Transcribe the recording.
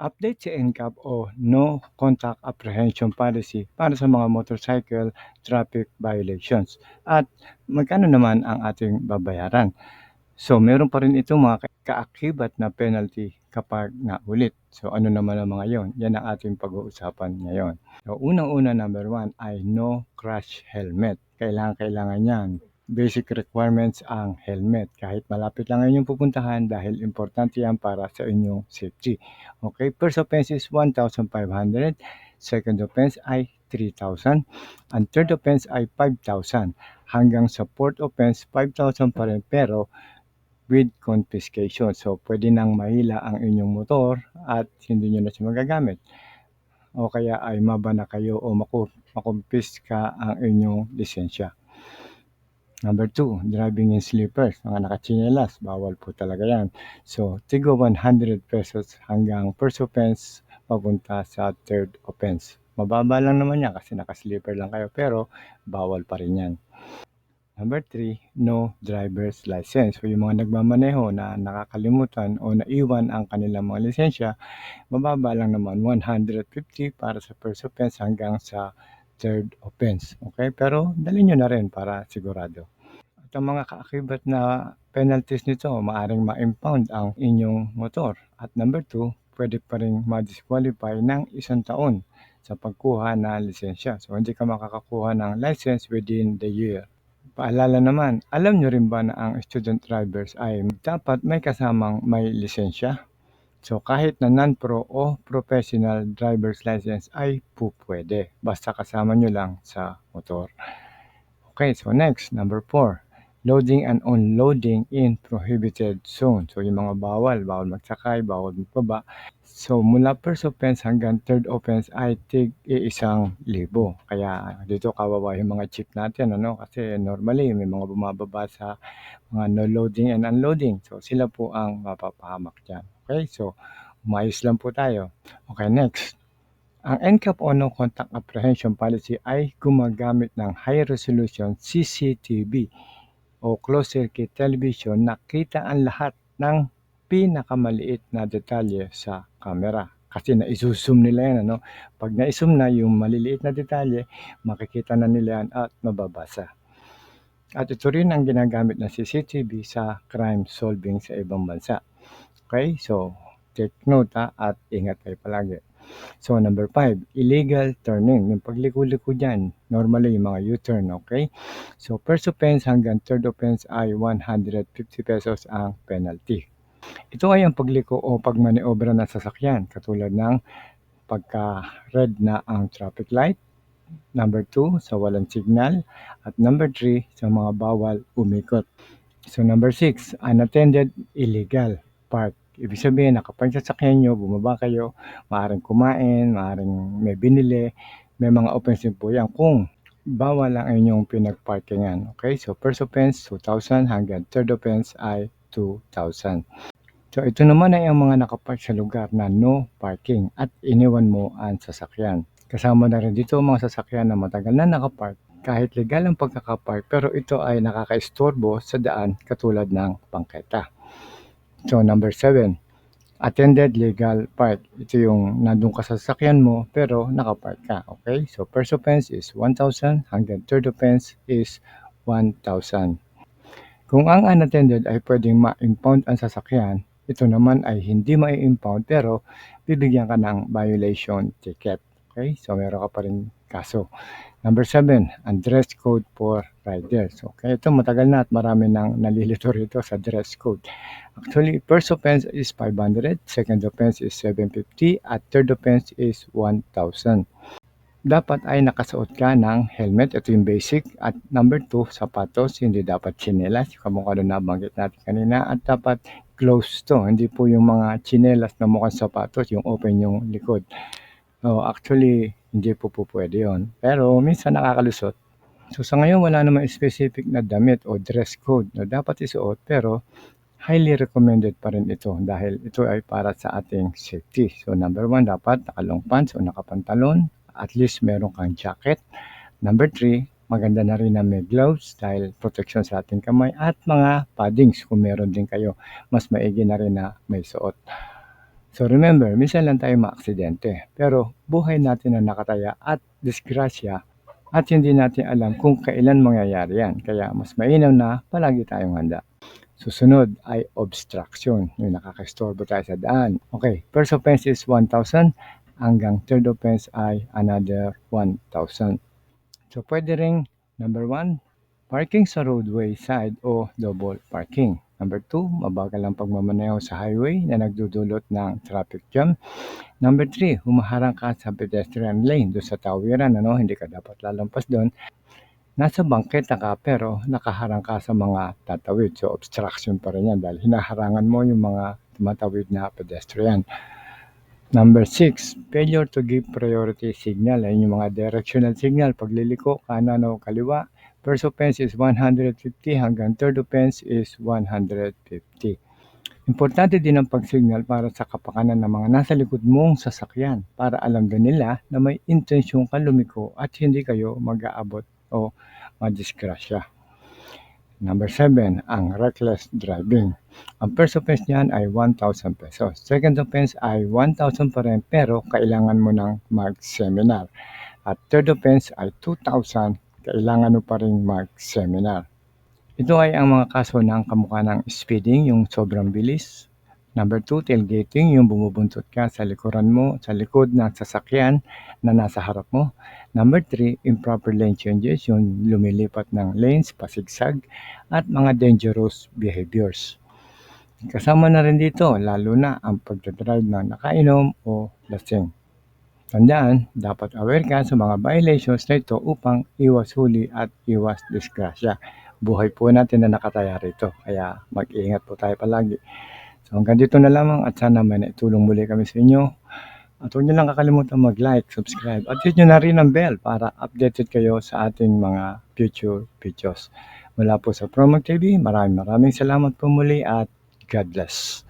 Update sa NCAP o No Contact Apprehension Policy para sa mga motorcycle traffic violations. At magkano naman ang ating babayaran? So meron pa rin itong mga kaakibat na penalty kapag naulit. So ano naman ang mga yon? Yan ang ating pag-uusapan ngayon. So unang-una number one ay no crash helmet. Kailangan kailangan yan basic requirements ang helmet. Kahit malapit lang inyong pupuntahan dahil importante yan para sa inyong safety. Okay, first offense is 1,500. Second offense ay 3,000. And third offense ay 5,000. Hanggang sa fourth offense, 5,000 pa rin pero with confiscation. So, pwede nang mahila ang inyong motor at hindi nyo na siya magagamit. O kaya ay mabana kayo o makumpiska ang inyong lisensya. Number two, driving in slippers. Mga nakachinelas, bawal po talaga yan. So, tigo 100 pesos hanggang first offense papunta sa third offense. Mababa lang naman yan kasi nakaslipper lang kayo pero bawal pa rin yan. Number three, no driver's license. So, yung mga nagmamaneho na nakakalimutan o naiwan ang kanilang mga lisensya, mababa lang naman 150 para sa first offense hanggang sa third offense. Okay? Pero dali nyo na rin para sigurado. At ang mga kaakibat na penalties nito, maaring ma-impound ang inyong motor. At number two, pwede pa rin ma-disqualify ng isang taon sa pagkuha na lisensya. So, hindi ka makakakuha ng license within the year. Paalala naman, alam nyo rin ba na ang student drivers ay dapat may kasamang may lisensya? So kahit na non-pro o professional driver's license ay po. Basta kasama nyo lang sa motor. Okay, so next, number 4. Loading and unloading in prohibited zone. So yung mga bawal, bawal magsakay, bawal magbaba. So mula first offense hanggang third offense ay tig isang libo. Kaya dito kawawa yung mga chip natin ano kasi normally may mga bumababa sa mga no loading and unloading. So sila po ang mapapahamak diyan. Okay? So umayos lang po tayo. Okay, next. Ang NCAP o No Contact Apprehension Policy ay gumagamit ng high resolution CCTV o closed circuit television na kita ang lahat ng pinakamaliit na detalye sa camera. Kasi na-zoom nila yan. Ano? Pag na-zoom na yung maliliit na detalye, makikita na nila yan at mababasa. At ito rin ang ginagamit ng CCTV sa crime solving sa ibang bansa. Okay, so take note ha, at ingat kayo palagi. So number 5, illegal turning. Yung pagliko-liko dyan, normally yung mga U-turn, okay? So first offense hanggang third offense ay 150 pesos ang penalty. Ito ay ang pagliko o pagmaniobra ng sasakyan, katulad ng pagka-red na ang traffic light, number 2 sa walang signal, at number 3 sa mga bawal umikot. So number 6, unattended illegal park. Ibig sabihin, nakapag sasakyan nyo, bumaba kayo, maaaring kumain, maaaring may binili, may mga offensive po yan kung bawal ang inyong pinagparkingan. Okay, so first offense, 2,000 hanggang third offense ay 2,000. So ito naman ay ang mga nakapark sa lugar na no parking at iniwan mo ang sasakyan. Kasama na rin dito mga sasakyan na matagal na nakapark kahit legal ang pagkakapark pero ito ay nakakaistorbo sa daan katulad ng pangketa. So number 7, attended legal park. Ito yung nandun ka sa sasakyan mo pero nakapark ka. Okay? So first offense is 1,000 hanggang third offense is 1,000. Kung ang unattended ay pwedeng ma-impound ang sasakyan, ito naman ay hindi ma-impound pero bibigyan ka ng violation ticket. Okay? So meron ka pa rin kaso. Number 7, ang dress code for riders. Okay, ito matagal na at marami nang nalilito rito sa dress code. Actually, first offense is 500, second offense is 750, at third offense is 1,000. Dapat ay nakasuot ka ng helmet, ito yung basic. At number 2, sapatos, hindi dapat chinelas, kamukha na nabanggit natin kanina. At dapat close to, hindi po yung mga chinelas na mukhang sapatos, yung open yung likod. Oh, actually, hindi po po pwede yun. Pero minsan nakakalusot. So sa ngayon wala namang specific na damit o dress code na dapat isuot pero highly recommended pa rin ito dahil ito ay para sa ating safety. So number one, dapat nakalong pants o nakapantalon. At least meron kang jacket. Number three, maganda na rin na may gloves dahil protection sa ating kamay at mga paddings kung meron din kayo. Mas maigi na rin na may suot. So remember, minsan lang tayo maaksidente, pero buhay natin na nakataya at disgrasya at hindi natin alam kung kailan mangyayari yan. Kaya mas mainam na palagi tayong handa. Susunod ay obstruction, yung nakakastorbo tayo sa daan. Okay, first offense is 1,000 hanggang third offense ay another 1,000. So pwede ring number 1, parking sa roadway side o double parking. Number 2, mabagal ang pagmamaneho sa highway na nagdudulot ng traffic jam. Number 3, humaharang ka sa pedestrian lane doon sa tawiran, ano, hindi ka dapat lalampas doon. Nasa bangketa ka pero nakaharang ka sa mga tatawid. So obstruction pa rin yan dahil hinaharangan mo yung mga tumatawid na pedestrian. Number 6, failure to give priority signal. Ayun yung mga directional signal. Pagliliko, kanan o kaliwa. First offense is 150 hanggang third offense is 150. Importante din ang pagsignal para sa kapakanan ng mga nasa likod mong sasakyan para alam din nila na may intensyon ka lumiko at hindi kayo mag-aabot o madisgrasya. Number 7, ang reckless driving. Ang first offense niyan ay 1,000 pesos. Second offense ay 1,000 pa rin pero kailangan mo ng mag-seminar. At third offense ay 2,000, kailangan mo pa rin mag-seminar. Ito ay ang mga kaso ng kamukha ng speeding, yung sobrang bilis. Number 2, tailgating, yung bumubuntot ka sa likuran mo, sa likod ng sasakyan na nasa harap mo. Number 3, improper lane changes, yung lumilipat ng lanes, pasigsag, at mga dangerous behaviors. Kasama na rin dito, lalo na ang pagdadrive na nakainom o lasing. Tandaan, dapat aware ka sa mga violations na ito upang iwas huli at iwas disgrasya. Buhay po natin na nakataya rito, kaya mag-ingat po tayo palagi. So hanggang dito na lamang at sana may naitulong muli kami sa inyo. At huwag niyo lang kakalimutan mag-like, subscribe, at hit nyo na rin ang bell para updated kayo sa ating mga future videos. Mula po sa Promag TV, maraming maraming salamat po muli at God bless.